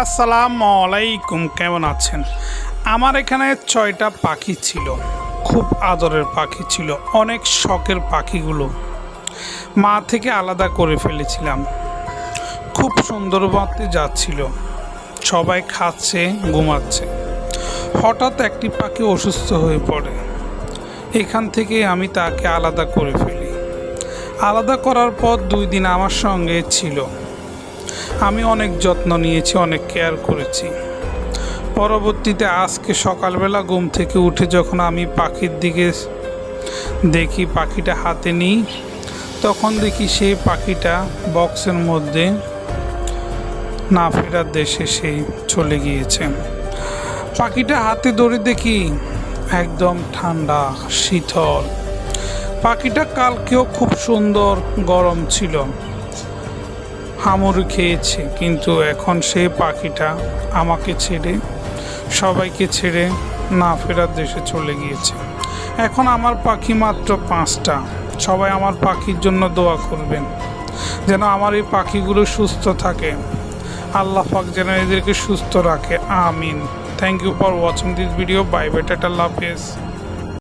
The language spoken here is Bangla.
আসসালামু আলাইকুম, কেমন আছেন? আমার এখানে ছয়টা পাখি ছিল। খুব আদরের পাখি ছিল, অনেক শখের পাখিগুলো। মা থেকে আলাদা করে ফেলেছিলাম। খুব সুন্দর মতে যাচ্ছিল। সবাই খাচ্ছে, ঘুমাচ্ছে। হঠাৎ একটি পাখি অসুস্থ হয়ে পড়ে। এখান থেকে আমি তাকে আলাদা করে ফেলি। আলাদা করার পর দুই দিন আমার সঙ্গে ছিল। আমি অনেক যত্ন নিয়েছি, অনেক কেয়ার করেছি। পরবর্তীতে আজকে সকালবেলা ঘুম থেকে উঠে যখন আমি পাখির দিকে দেখি, পাখিটা হাতে নিই, তখন দেখি সেই পাখিটা বক্সের মধ্যে না ফেরার দেশে সে চলে গিয়েছে। পাখিটা হাতে ধরে দেখি একদম ঠান্ডা, শীতল। পাখিটা কালকেও খুব সুন্দর গরম ছিল। হামুড়ি খেয়েছে, কিন্তু এখন সেই পাখিটা আমাকে ছেড়ে, সবাইকে ছেড়ে না ফেরার দেশে চলে গিয়েছে। এখন আমার পাখি মাত্র পাঁচটা। সবাই আমার পাখির জন্য দোয়া করবেন, যেন আমার এই পাখিগুলো সুস্থ থাকে। আল্লাহ পাক যেন এদেরকে সুস্থ রাখে। আমিন। Thank you for watching this video bye বেটাটা love